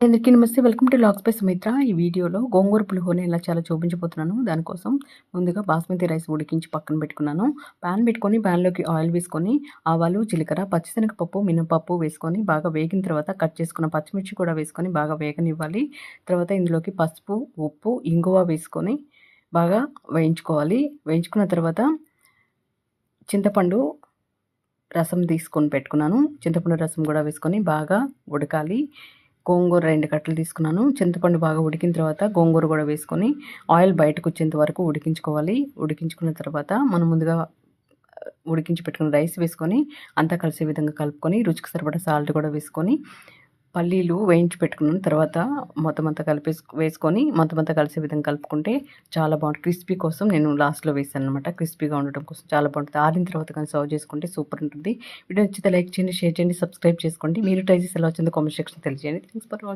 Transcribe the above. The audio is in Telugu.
అందరికీ నమస్తే. Welcome to lock by Sumitra. ఈ వీడియోలో గోంగూర పులిహోరని ఎలా చాలా చూపించబోతున్నాను. దానికోసం ముందుగా బాస్మతి రైస్ ఉడికించి పక్కన పెట్టుకున్నాను. ప్యాన్ పెట్టుకొని ప్యాన్లోకి ఆయిల్ వేసుకొని ఆవాలు జీలకర్ర పచ్చిశనగపప్పు మినపప్పు వేసుకొని బాగా వేగిన తర్వాత కట్ చేసుకున్న పచ్చిమిర్చి కూడా వేసుకొని బాగా వేగనివ్వాలి. తర్వాత ఇందులోకి పసుపు ఉప్పు ఇంగువ వేసుకొని బాగా వేయించుకోవాలి. వేయించుకున్న తర్వాత చింతపండు రసం తీసుకొని పెట్టుకున్నాను. చింతపండు రసం కూడా వేసుకొని బాగా ఉడకాలి. గోంగూర రెండు కట్టలు తీసుకున్నాను. చింతపండు బాగా ఉడికిన తర్వాత గోంగూర కూడా వేసుకొని ఆయిల్ బయటకు వచ్చేంత వరకు ఉడికించుకోవాలి. ఉడికించుకున్న తర్వాత మనం ముందుగా ఉడికించి పెట్టుకున్న రైస్ వేసుకొని అంతా కలిసే విధంగా కలుపుకొని రుచికి సరిపడా సాల్ట్ కూడా వేసుకొని పల్లీలు వేయించి పెట్టుకున్నాను. తర్వాత మొత్తం అంతా కలిపి వేసుకొని మొత్తమంతా కలిసే విధంగా కలుపుకుంటే చాలా బాగుంటుంది. క్రిస్పీ కోసం నేను లాస్ట్లో వేసాను అనమాట క్రిస్పీగా ఉండటం కోసం చాలా బాగుంటుంది. ఆరిన తర్వాత కానీ సర్వ్ చేసుకుంటే సూపర్ ఉంటుంది. వీడియో నచ్చితే లైక్ చేయండి షేర్ చేయండి సబ్స్క్రైబ్ చేసుకోండి. మీరు ట్రై చేసి ఎలా వచ్చిందో కామెంట్ సెక్షన్ తెలియజేయండి. Thanks for watching